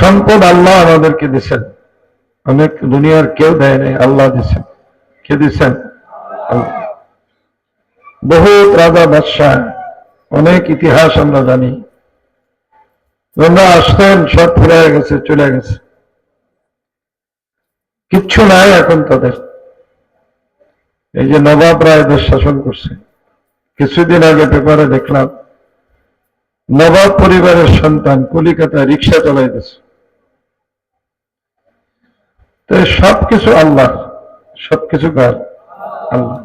সম্পদ আল্লাহ আমাদেরকে দিচ্ছেন অনেক দুনিয়ার কেউ দেয় নাই, আল্লাহ দিচ্ছেন কে দিচ্ছেন। বহুত রাজা বাদশাহ অনেক ইতিহাস আমরা জানি। ওনারা আসতেন, সব ফুরে গেছে, চলে গেছে। কিচ্ছু নাই এখন তাদের। এই যে নবাব রায় দেশ শাসন করছে। কিছুদিন আগে পেপারে দেখলাম, নবাব পরিবারের সন্তান কলিকাতায় রিক্সা চালাইতেছে। তো সবকিছু আল্লাহ, সবকিছু কার? আল্লাহ।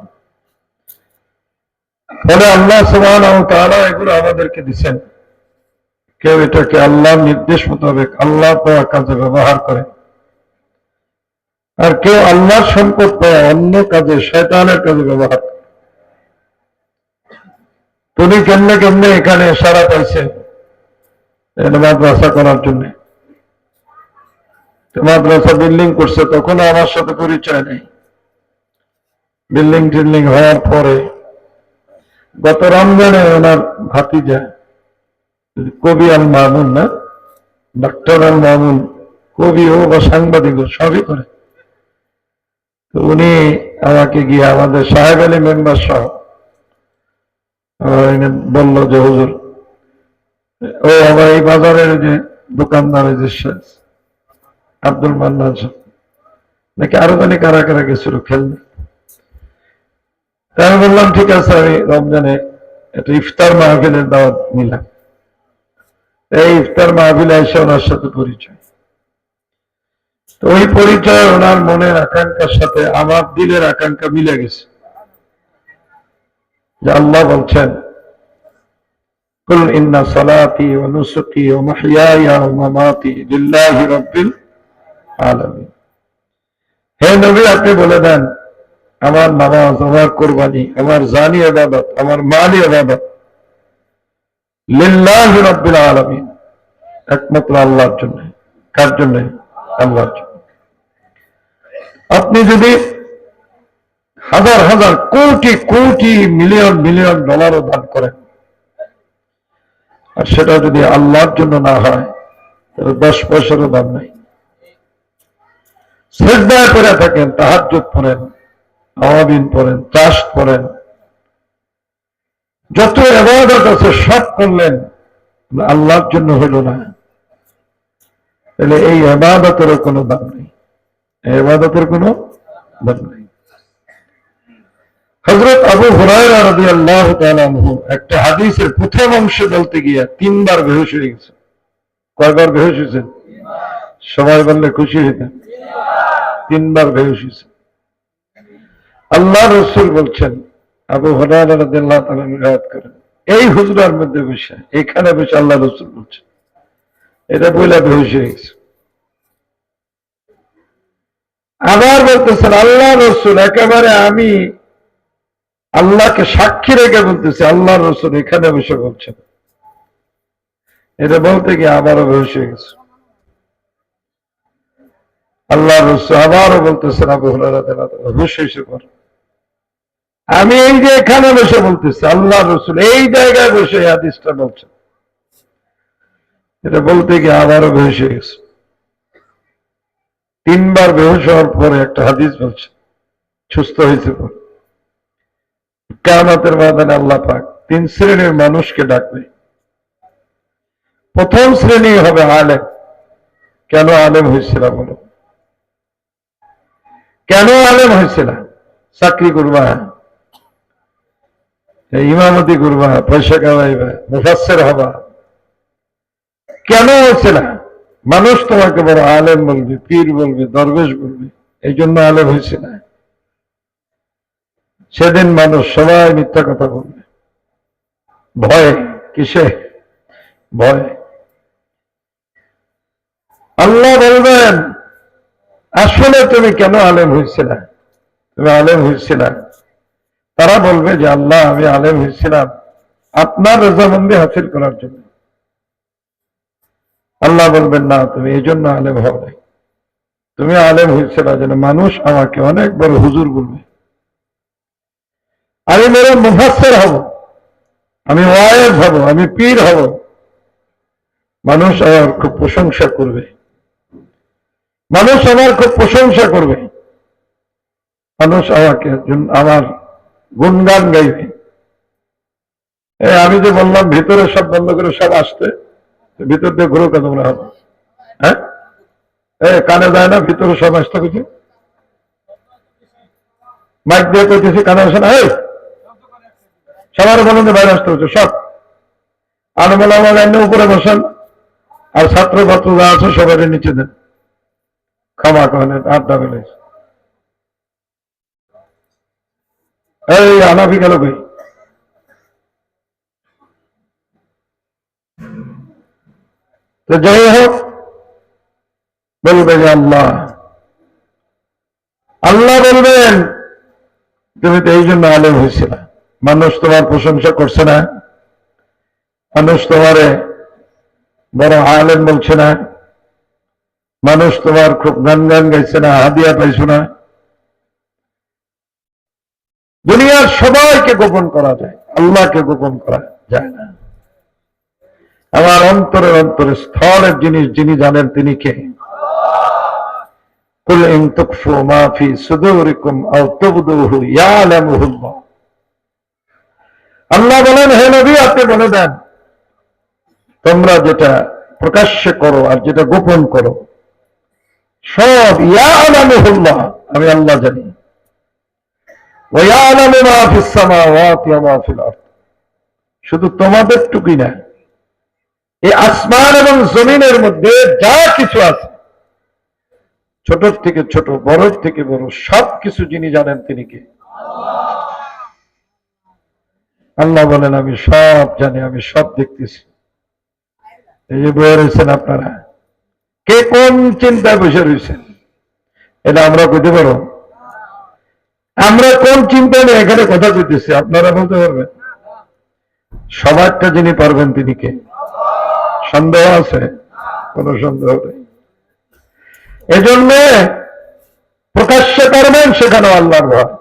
ফলে আল্লাহ সমান তারা এগুলো আমাদেরকে দিচ্ছেন কেউ এটাকে আল্লাহ নির্দেশ মোতাবেক আল্লাহ পাওয়া কাজে ব্যবহার করে। আর কেউ আল্লাহর সম্পদ পাওয়া অন্য কাজে, শয়তানের কাজে ব্যবহার করে। তুমি কেমনে কেমনে এখানে সারা পাইছে? মাদ্রাসা করার জন্য। মাদ্রাসা বিল্ডিং করছে, তখন আমার সাথে পরিচয় নেই। বিল্ডিং টিল্ডিং হওয়ার পরে গত রমজানে ওনার ভাতিজা, কবি আল মামুন না ডাক্তার আল মামুন, কবি ও বা সাংবাদিক সবই করে। তো উনি আমাকে গিয়ে আমাদের সাহেব আলী মেম্বার সহ বলল যে, হুজুর, ও আমার এই বাজারের যে দোকানদার শেষ আব্দুল মান্নান সাহেব, নাকি আরো জানি কারা কারা গেছিল খেলতে তাই আমি বললাম ঠিক আছে আমি রমজানে একটা ইফতার মাহফিলের দাওয়াত নিলাম এই ইফতার মাহফিলে এসে ওনার সাথে পরিচয় তো ওই পরিচয় ওনার মনের আকাঙ্ক্ষার সাথে আমার দিলের আকাঙ্ক্ষা মিলে গেছে যে আল্লাহ বলছেন قل إن صلاتي ونسكي ومحياي ومماتي لله رب العالمين হে নবী, আপনি বলে দেন, আমার নামাজ, আমার কোরবানি, আমার জানি আবাদত, আমার মালি আবাদত লিল্লাহ আলামিন। একমাত্র আল্লাহর জন্য। কার জন্য? আল্লাহর জন্য। আপনি যদি হাজার হাজার, কোটি কোটি, মিলিয়ন মিলিয়ন ডলারও দান করেন, আর সেটা যদি আল্লাহর জন্য না হয়, তাহলে দশ পয়সারও দাম নাই। শ্রদ্ধায় পড়ে থাকেন, তাহাজ্জুদ পড়েন আওয়াবিন পড়েন, চাষ পড়েন যত এবাদত আছে, সব করলেন আল্লাহর জন্য হইল না। তাহলে এই এবাদতেরও কোনো দাম নেই। এবাদতের কোনো দাম নেই। হজরত আবু তাআলা আনহু একটা হাদিসের প্রথম অংশ বলতে গিয়ে তিনবার বেহুশ হয়ে গেছে। কয়বার বেহুশ হয়েছেন সবাই বললে খুশি হইতেন। তিনবার বেহুশ হয়েছে আল্লাহ রসুল বলছেন, আবু তাআলা করেন। এই হুজরার মধ্যে বসে, এখানে বসে আল্লাহ রসুল বলছেন, এটা বইলা বেহুশ হয়ে গেছে। আবার বলতেছেন আল্লাহ রসুল, একেবারে আমি আল্লাহকে সাক্ষী রেখে বলতেছি আল্লাহ রসুল এখানে বসে বলছেন। এটা বলতে গিয়ে আবারও বেহুশ হয়ে গেছে। আল্লাহ আবারও বলতেছেন, আবু হুশ আমি এই যে এখানে বসে বলতেছি আল্লাহ রসুল এই জায়গায় বসে হাদিসটা বলছেন। এটা বলতে গিয়ে আবারও বেহুশ হয়ে গেছে। তিনবার বেহুশ হওয়ার পরে একটা হাদিস বলছে, সুস্থ হয়েছে পর। কেমতের বাদানে আল্লাহ পাক তিন শ্রেণির মানুষকে ডাকবে। প্রথম শ্রেণি হবে আলেম। কেন আলেম হয়েছিল বলো? কেন আলেম হয়েছে না? চাকরি করবা? ইমামতি করবা, পয়সা কামাইবা মুফাসের হবা। কেন হয়েছিল মানুষ তোমাকে বড় আলেম বলবে, পীর বলবে, দরবেশ বলবে, এই জন্য আলেম হয়েছে না। সেদিন মানুষ সবাই মিথ্যা কথা বলবে। ভয় কিসে? ভয়। আল্লাহ বলবেন আসলে তুমি কেন আলেম হয়েছিল তুমি আলেম হয়েছিল তারা বলবে যে, আল্লাহ, আমি আলেম হয়েছিলাম আপনার রেজামন্দি হাসিল করার জন্য। আল্লাহ বলবেন, না, তুমি এই জন্য আলেম নাই। তুমি আলেম হয়েছিল যেন মানুষ আমাকে অনেক বড় হুজুর বলবে। আমি বড় মুফাসের হব। আমি ওয়ায়েজ হব, আমি পীর হব। মানুষ আমার খুব প্রশংসা করবে। মানুষ আমার খুব প্রশংসা করবে। মানুষ আমাকে আমার গুণগান গাইবে। আমি যে বললাম, ভিতরে সব বন্ধ করে সব আসতে, ভিতর দিয়ে ঘুরো কে তোমরা হবে। হ্যাঁ? কানে যায় না, ভিতরে সব আসতে কিছু মাইক দিয়ে কইতেছি, কানে আসে না সবার বলুন যে বাইরে আসতে হচ্ছে, সব। আনবেলা আমার উপরে বসেন, আর ছাত্র ছাত্র যা আছে সবাই নিচে দেন। ক্ষমা করেন আড্ডা বেলে। এই আনাফি গেল কই? যাই হোক, বলবে যে আল্লাহ আল্লাহ বলবেন, তুমি তো এই জন্য আলেম হয়েছিল। মানুষ তোমার প্রশংসা করছে না। মানুষ তোমারে বড় আলেম বলছে না। মানুষ তোমার খুব গান গান গাইছে না হাদিয়া পাইছো না দুনিয়ার সবাইকে গোপন করা যায় আল্লাহকে গোপন করা যায় না আমার অন্তরের অন্তরে স্থলের জিনিস যিনি জানেন তিনি কে قل إن تخفوا ما في صدوركم أو تبدوه يعلمه الله আল্লাহ বলেন হে নবী আপনি বলে দেন তোমরা যেটা প্রকাশ্যে করো আর যেটা গোপন করো সব ইয়া আলামুহুল্লাহ আমি আল্লাহ জানি। শুধু তোমাদের টুকি না, এই আসমান এবং জমিনের মধ্যে যা কিছু আছে, ছোট থেকে ছোট, বড় থেকে বড় সব কিছু যিনি জানেন তিনি কে? আল্লাহ বলেন, আমি সব জানি, আমি সব দেখতেছি। এই যে বয়ে রয়েছেন আপনারা কে কোন চিন্তায় বসে রয়েছেন এটা আমরা কইতে পারো আমরা কোন চিন্তা নিয়ে এখানে কথা কইতেছি, আপনারা বলতে পারবেন? সবারটা যিনি পারবেন তিনি কে? সন্দেহ আছে? কোন সন্দেহ নেই। এজন্য প্রকাশ্যে করবেন সেখানে আল্লাহর ভয়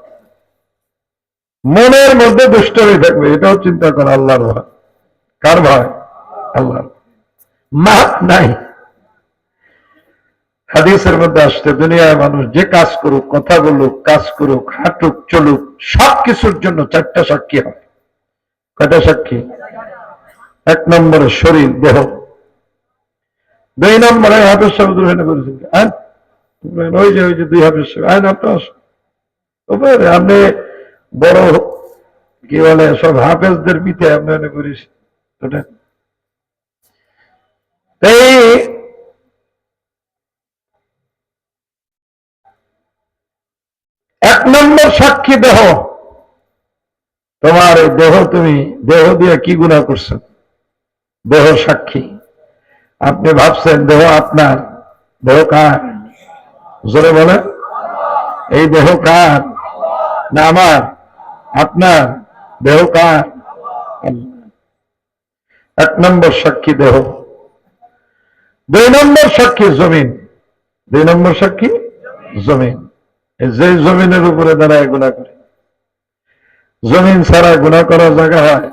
মনের মধ্যে দুষ্টমি থাকবে, এটাও চিন্তা করে আল্লাহর ভয় কার ভয় আল্লাহর। মাপ নাই। হাদিসের মধ্যে আসছে দুনিয়ায় মানুষ যে কাজ করুক, কথা বলুক, কাজ করুক, হাঁটুক, চলুক, সব কিছুর জন্য চারটা সাক্ষী হয়। কয়টা সাক্ষী? এক নম্বরে শরীর, দেহ। দুই নম্বরে হাফেজ সাহেব দুর্ঘটনা করেছেন ওই যে ওই যে দুই হাফেজ সাহেব। আইন আপনি আসুন। ওপরে, আপনি বড় কি বলে, সব হাফেজদের পিঠে আপনি করিস। এই এক নম্বর সাক্ষী দেহ। তোমার এই দেহ তুমি, দেহ দিয়ে কি গুণা করছ? দেহ সাক্ষী। আপনি ভাবছেন, দেহ আপনার, দেহ কার? জোরে বলে এই দেহ কার? না আমার, আপনার, দেহ কার? এক নম্বর সাক্ষী দেহ। দুই নম্বর সাক্ষী জমিন। দুই নম্বর সাক্ষী জমিন। যে জমিনের উপরে দাঁড়ায় গুণা করে। জমিন ছাড়া গুণা করার জায়গা হয়।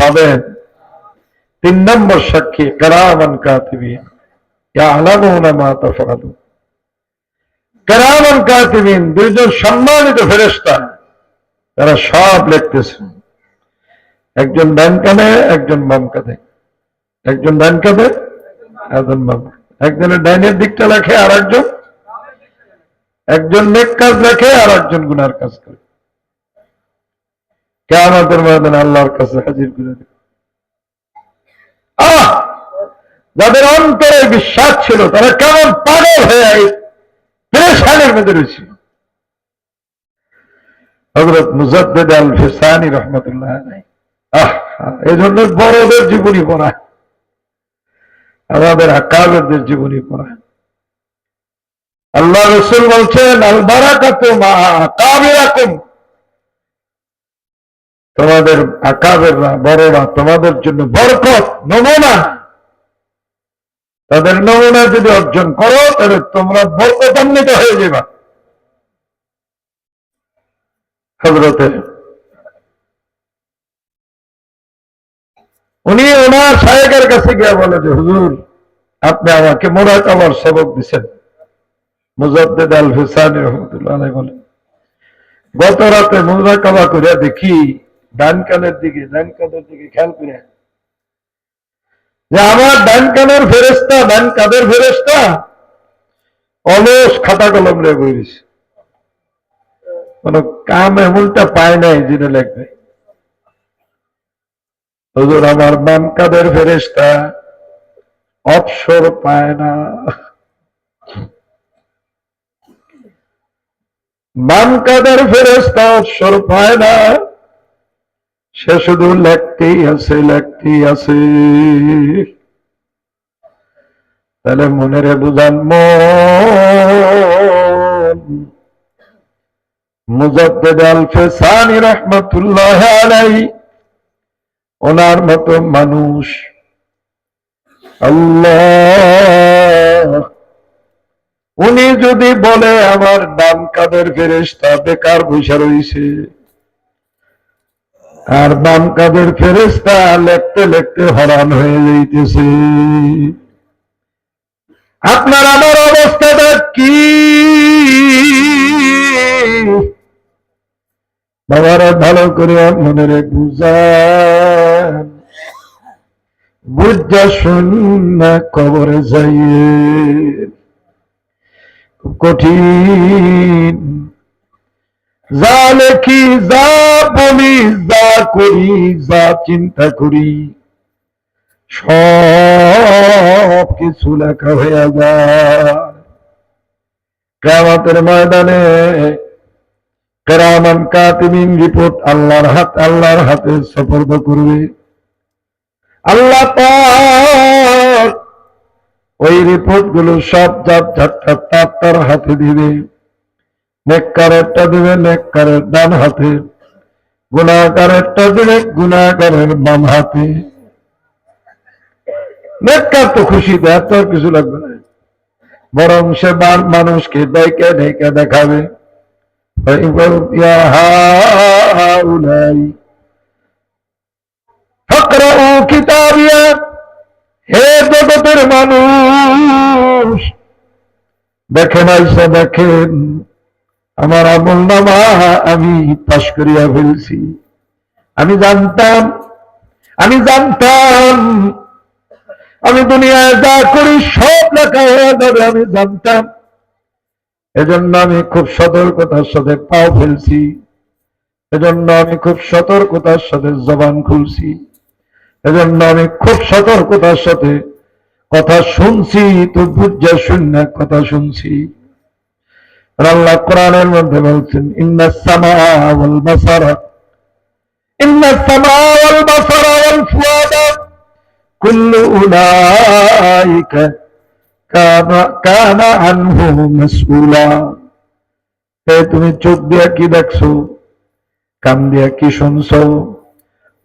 পাবেন তিন নম্বর সাক্ষী, কারামান কাতিবিন। কারামান কাতিবিন, দুইজন সম্মানিত ফেরেশতা। তারা সব লিখতেছে। একজন ডান কাঁধে, একজন বাম কাঁধে। একজন ডান কাঁধে, একজন বাম একজনের ডাইনের দিকটা লেখে আর একজন একজন নেক কাজ লেখে আর একজন গুনার কাজ করে। কেমন ময়দানে আল্লাহর কাছে হাজির করে দেবে। যাদের অন্তরে বিশ্বাস ছিল, তারা কেমন পাগল হয়ে পেরেশানের মধ্যে রয়েছে। হজরত মুজদ্দেদ আল ফিসানি রহমতুল্লাহ। আহ! এই জন্য বড়দের জীবনী পড়া। আমাদের আকাবেরদের জীবনী পড়া। আল্লাহ রসুল বলছেন তোমাদের আকাবেররা বড়রা, তোমাদের জন্য বরকত, নমুনা। তাদের নমুনা যদি অর্জন করো, তাহলে তোমরা বরকতান্বিত হয়ে যাবা। হজরতে উনি ওনার সাহেবের কাছে গিয়ে বলে যে, হুজুর, আপনি আমাকে মোরাকাবার সবক দিচ্ছেন মুজাদ্দেদ আল ফিসানি রহমতুল্লাহ বলেন গত রাতে করে দেখি ডান কানের দিকে ডান কানের দিকে খেয়াল করে যে আমার ডান কানের ডান কাদের ফেরেস্তা অলস খাতা কলম রে বইরিস কোন কাম এমনটা পায় নাই যিনি লেখবে। হুজুর, আমার কাদের ফেরেস্তা অবসর পায় না। বাম কাদের ফেরেস্তা অবসর পায় না। সে শুধু লেখতেই আছে লেখতেই আছে। তাহলে মনে রে বুঝান মুজাদ্দেদ আল ফেসানি রহমতুল্লাহ ওনার মতো মানুষ আল্লাহ। উনি যদি বলে আমার ডান কাদের ফেরেস্তা বেকার বসে রয়েছে, আর বাম কাদের ফেরেস্তা লেখতে লেখতে হরান হয়ে যাইতেছে। আপনার আমার অবস্থাটা কি বাবারা ভালো করে মনে রে বুঝা শুন না কবরে যাইয়ে। কঠিন। যা লেখি যা বলি, যা করি, যা চিন্তা করি, সব কিছু লেখা যায়। ময়দানে কেরামান কাতিমিন রিপোর্ট আল্লাহর হাত, আল্লাহর হাতে সফর্দ করবে। আল্লাহ ওই রিপোর্টগুলো সব জাত ঝাট্টা তার তার হাতে দিবে নেককারেরটা দিবে নেককারের ডান হাতে গুণাকারেরটা দিবে গুণাকারের বাম হাতে নেককার তো খুশি দেয় তো আর কিছু লাগবে না বরং সে বার মানুষকে ডেকে ডেকে দেখাবে ইয়া হাউলাই ফাকরাউ কিতাবিয়া হে জগতের মানুষ, দেখেন আইসা দেখেন, আমার আমল নামা আমি পাশ করিয়া ফেলছি। আমি জানতাম আমি জানতাম, আমি দুনিয়ায় যা করি সব লেখা আমি জানতাম। এজন্য আমি খুব সতর্কতার সাথে পাও ফেলছি। এজন্য আমি খুব সতর্কতার সাথে জবান খুলছি। এজন্য আমি খুব সতর্কতার সাথে কথা শুনছি, তো বুঝা শূন্য কথা শুনছি। আল্লাহ কোরআনের মধ্যে বলছেন, ইন্না সামা ইন্না তুমি চোখ দিয়া কি দেখছ? কান দিয়া কি শুনছো?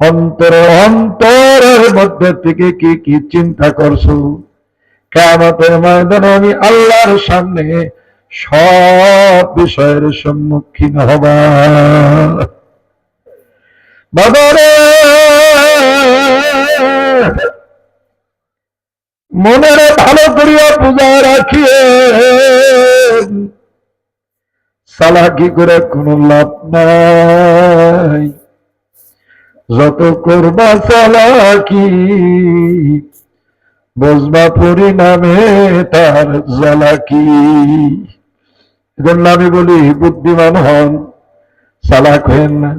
অন্তর অন্তরের মধ্যে থেকে কি কি চিন্তা করছ? কেমতের ময়দানে আমি আল্লাহর সামনে সব বিষয়ের সম্মুখীন হবা। মনের ভালো করিয়া পূজা রাখিয়ে সালাকি করে কোনো লাভ নাই। যত করবা চালাকি বসবা পরিণামে তার জ্বালাকি। এজন্য আমি বলি, বুদ্ধিমান হন, চালাক হেন না।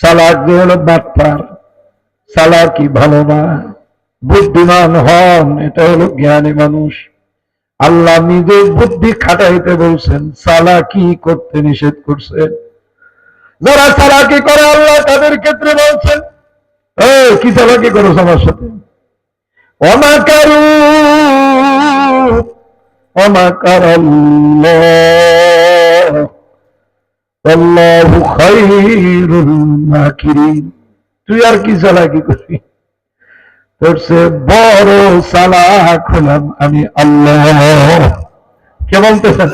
চালাক যে হলো বাটপার চালাকি ভালো না। বুদ্ধিমান হন, এটা হলো জ্ঞানী মানুষ। আল্লাহ নিজে বুদ্ধি খাটাইতে বলছেন, চালাকি করতে নিষেধ করছেন। যারা চালাকি করে আল্লাহ তাদের ক্ষেত্রে বলছেন, এই, কি চালাকি করো আমার সাথে? অমাকারু অমাকার তুই আর কি চালাকি করবি? তোর সে বড় চালাক হলাম আমি আল্লাহ। কে বলতেছেন